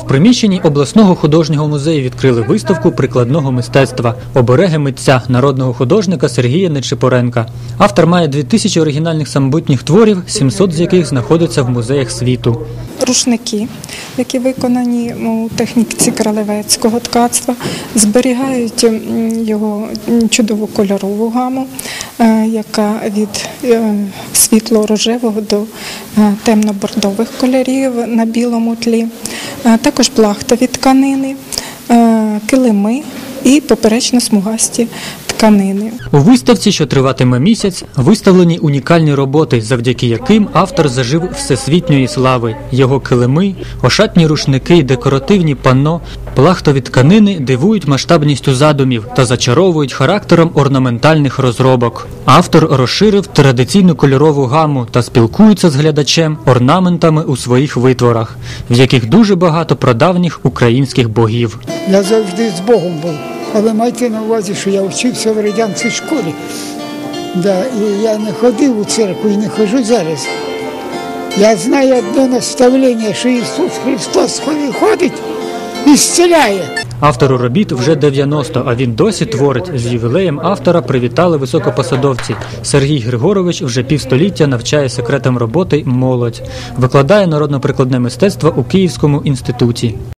В приміщенні обласного художнього музею відкрили виставку прикладного мистецтва обереги митця народного художника Сергія Нечипоренка. Автор має 2000 оригінальних самобутніх творів, 700 з яких знаходяться в музеях світу. рушники, які виконані у техніці кралевецького ткацтва, зберігають його чудову кольорову гаму, е, яка від е, світло-рожевого до е, темно-бордових кольорів на білому тлі, також плахтові тканини, е, килими і поперечно-смугасті тканини. У виставці, що триватиме місяць, виставлені унікальні роботи, завдяки яким автор зажив всесвітньої слави. Його килими, ошатні рушники, декоративні панно, плахтові тканини дивують масштабністю задумів та зачаровують характером орнаментальних розробок. Автор розширив традиційну кольорову гаму та спілкується з глядачем орнаментами у своїх витворах, в яких дуже багато прадавніх українських богів. Я завжди з Богом був. Але майте на увазі, що я вчився в радянській школі. Да, і я не ходив у церкву і не ходжу зараз. Я знаю одне наставлення, що Ісус Христос ходить і зціляє. Автору робіт вже 90, а він досі творить. З ювілеєм автора привітали високопосадовці. Сергій Григорович вже півстоліття навчає секретам роботи молодь, викладає народно-прикладне мистецтво у Київському інституті.